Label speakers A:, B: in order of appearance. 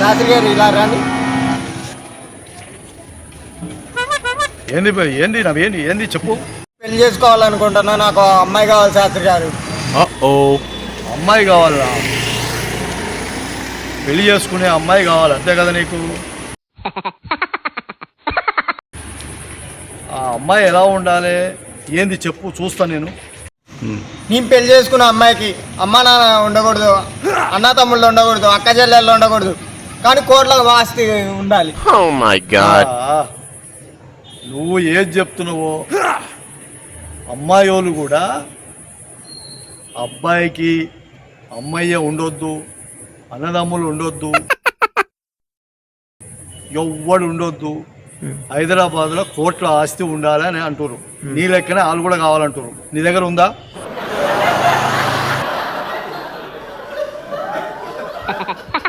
A: శాస్త్రి గారు ఇలా రండి.
B: ఏంది ఏంది నా ఏంది ఏంది చెప్పు.
A: పెళ్ళి చేసుకోవాలనుకుంటున్నా నాకు అమ్మాయి కావాలి శాస్త్రి గారు.
B: ఓ అమ్మాయి కావాలా? పెళ్ళి చేసుకునే అమ్మాయి కావాలి అంతే కదా నీకు? ఆ అమ్మాయి ఎలా ఉండాలి? ఏంది చెప్పు చూస్తా నేను.
A: నేను పెళ్ళి చేసుకున్న అమ్మాయికి అమ్మ నాన్న ఉండకూడదు అన్న తమ్ముళ్ళు ఉండకూడదు అక్క చెల్లెళ్ళు ఉండకూడదు. కానీ కోట్ల ఆస్తి ఉండాలి.
C: Oh
B: నువ్వు ఏం చెప్తున్నావు? అమ్మాయి వాళ్ళు కూడా అబ్బాయికి అమ్మయ్య ఉండొద్దు అన్నదమ్ములు ఉండొద్దు ఎవ్వడు ఉండొద్దు. హైదరాబాద్లో కోట్ల ఆస్తి ఉండాలి అని అంటారు hmm. నీ లెక్కనే వాళ్ళు కూడా కావాలంటారు నీ దగ్గర ఉందా?